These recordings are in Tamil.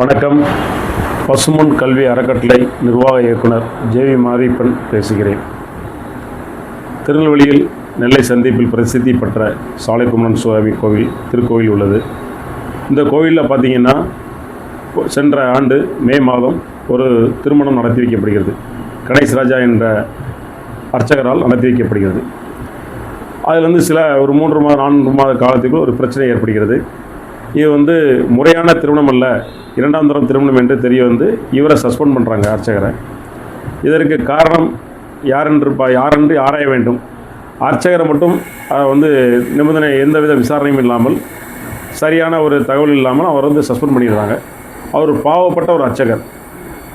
வணக்கம். பசுமன் கல்வி அறக்கட்டளை நிர்வாக இயக்குனர் ஜேவி மாரியப்பன் பேசுகிறேன். திருநெல்வேலியில் நெல்லை சந்திப்பில் பிரசித்தி பெற்ற சாலைக்குமரன் சுவாமி கோவில் திருக்கோவில் உள்ளது. இந்த கோவிலில் பார்த்தீங்கன்னா சென்ற ஆண்டு மே மாதம் ஒரு திருமணம் நடத்தி வைக்கப்படுகிறது கணேஷ் ராஜா என்ற அர்ச்சகரால் நடத்தி வைக்கப்படுகிறது அதுலேருந்து சில ஒரு மூன்று மாத நான்கு மாத காலத்துக்குள் ஒரு பிரச்சனை ஏற்படுகிறது. இது வந்து முறையான திருமணம் அல்ல இரண்டாம் தரம் திருமணம் என்று தெரிய வந்து இவரை சஸ்பெண்ட் பண்ணுறாங்க அர்ச்சகரை. இதற்கு காரணம் யாரென்று பா யாரென்று ஆராய வேண்டும். அர்ச்சகரை மட்டும் வந்து நிபந்தனை எந்தவித விசாரணையும் இல்லாமல் சரியான ஒரு தகவல் இல்லாமல் அவர் வந்து சஸ்பெண்ட் பண்ணிடுறாங்க. அவர் பாவப்பட்ட ஒரு அர்ச்சகர்.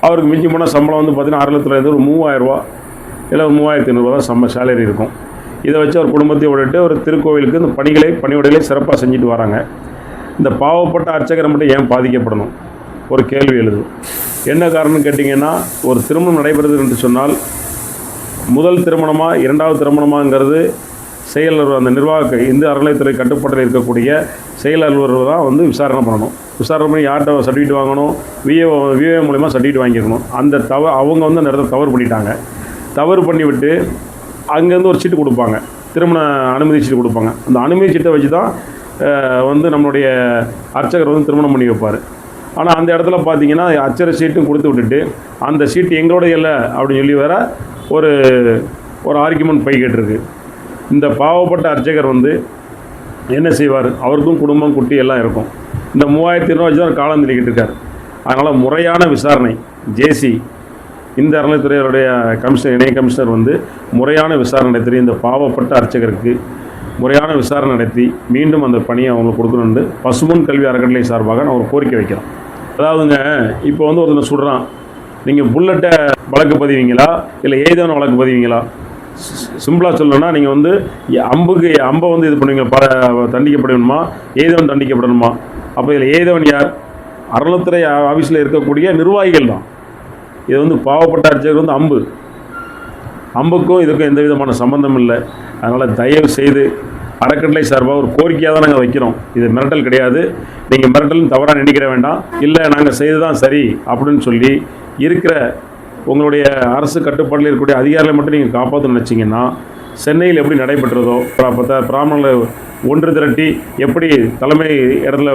அவருக்கு மிஞ்சி போன சம்பளம் வந்து பார்த்திங்கன்னா அரை லட்சத்துலேருந்து ஒரு மூவாயிரரூவா இல்லை ஒரு மூவாயிரத்தி ஐநூறுரூவா தான் சம்ப சேலரி இருக்கும். இதை வச்சு அவர் குடும்பத்தை விட்டுட்டு ஒரு திருக்கோவிலுக்கு இந்த பணிகளை பணிவிடைகளை சிறப்பாக செஞ்சுட்டு வராங்க. இந்த பாவப்பட்ட அர்ச்சகரை மட்டும் ஏன் பாதிக்கப்படணும்? ஒரு கேள்வி எழுது. என்ன காரணம்னு கேட்டிங்கன்னா ஒரு திருமணம் நடைபெறுது என்று சொன்னால் முதல் திருமணமாக இரண்டாவது திருமணமாங்கிறது செயலர் அந்த நிர்வாக இந்து அறநிலையத்துறை கட்டுப்பாட்டில் இருக்கக்கூடிய செயல் அலுவலர் தான் வந்து விசாரணை பண்ணணும். விசாரணை பண்ணி யார்கிட்ட சர்டிஃபிகேட் வாங்கணும் விஏஓ விஏஓ மூலயமா சர்டிஃபிகேட் வாங்கிக்கணும். அந்த தவ அவங்க வந்து அந்த இடத்துல தவறு பண்ணிட்டாங்க. தவறு பண்ணிவிட்டு அங்கேருந்து ஒரு சீட்டு கொடுப்பாங்க. திருமண அனுமதி சீட்டு கொடுப்பாங்க. அந்த அனுமதி சீட்டை வச்சு தான் வந்து நம்மளுடைய அர்ச்சகர் வந்து திருமணம் பண்ணி வைப்பார். ஆனால் அந்த இடத்துல பார்த்தீங்கன்னா அச்சர சீட்டும் கொடுத்து விட்டுட்டு அந்த சீட்டு எங்களோட இல்லை அப்படின்னு சொல்லி வேற ஒரு ஒரு ஆர்குமெண்ட் போய்கிட்டு இந்த பாவப்பட்ட அர்ச்சகர் வந்து என்ன செய்வார்? அவருக்கும் குடும்பம் குட்டி எல்லாம் இருக்கும். இந்த மூவாயிரத்தி ரூபா வச்சு தான் காலம் தள்ளிக்கிட்டு இருக்கார் அதனால் முறையான விசாரணை ஜேசி இந்த அறநிலைத்துறையருடைய கமிஷனர் இணை கமிஷனர் வந்து முறையான விசாரணை நடத்தி இந்த பாவப்பட்ட அர்ச்சகருக்கு முறையான விசாரணை நடத்தி மீண்டும் அந்த பணியை அவங்களுக்கு கொடுக்கணுன்னு பசுமன் கல்வி அறக்கட்டளை சார்பாக நான் ஒரு கோரிக்கை வைக்கிறோம். அதாவதுங்க இப்போ வந்து ஒருத்தனை சொல்கிறான் நீங்கள் புல்லட்டை வழக்கு பதிவீங்களா இல்லை ஏதேனும் வழக்கு பதிவீங்களா? சிம்பிளாக சொல்லணும்னா நீங்கள் வந்து எ- அம்புக்கு அம்பை வந்து இது பண்ணுவீங்க ப தண்டிக்கப்படணுமா ஏதவன் தண்டிக்கப்படணுமா? அப்போ இதில் ஏதவன் யார்? அறநிலத்துறை ஆஃபீஸில் இருக்கக்கூடிய நிர்வாகிகள் தான். இது வந்து பாவப்பட்ட அர்ச்சகர் வந்து அம்பு. அம்புக்கும் இதுக்கும் எந்த விதமான சம்பந்தம் இல்லை. அதனால் தயவு செய்து அறக்கட்டளை சார்பாக ஒரு கோரிக்கையாக தான் நாங்கள் வைக்கிறோம். இது மிரட்டல் கிடையாது. நீங்கள் மிரட்டல்னு தவறாக நினைக்கிற வேண்டாம். இல்லை நாங்கள் செய்து தான் சரி அப்படின்னு சொல்லி இருக்கிற உங்களுடைய அரசு கட்டுப்பாட்டில் இருக்கக்கூடிய அதிகாரிகளை மட்டும் நீங்கள் காப்பாற்றணும்னு நினச்சிங்கன்னா சென்னையில் எப்படி நடைபெற்றதோ பார்த்தா பிராமணர்களை ஒன்று திரட்டி எப்படி தலைமை இடத்துல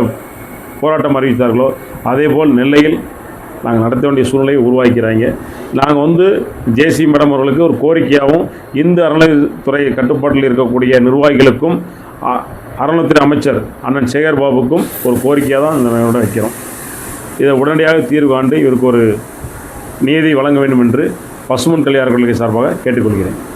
போராட்டம் அறிவித்தார்களோ அதேபோல் நெல்லையில் நாங்கள் நடத்த வேண்டிய சூழ்நிலையை உருவாக்கிறாங்க. நாங்கள் வந்து ஜேசி மேடம் அவர்களுக்கு ஒரு கோரிக்கையாகவும் இந்து அறநிலைத்துறை கட்டுப்பாட்டில் இருக்கக்கூடிய நிர்வாகிகளுக்கும் அ- அறநிலைத்துறை அமைச்சர் அண்ணன் சேகர் பாபுக்கும் ஒரு கோரிக்கையாக தான் இந்த நாங்களோட வைக்கிறோம். இதை உடனடியாக தீர்வு காண்டு இவருக்கு ஒரு நீதி வழங்க வேண்டும் என்று பசுமன் கல்யாணர்களுக்கு சார்பாக கேட்டுக்கொள்கிறேன்.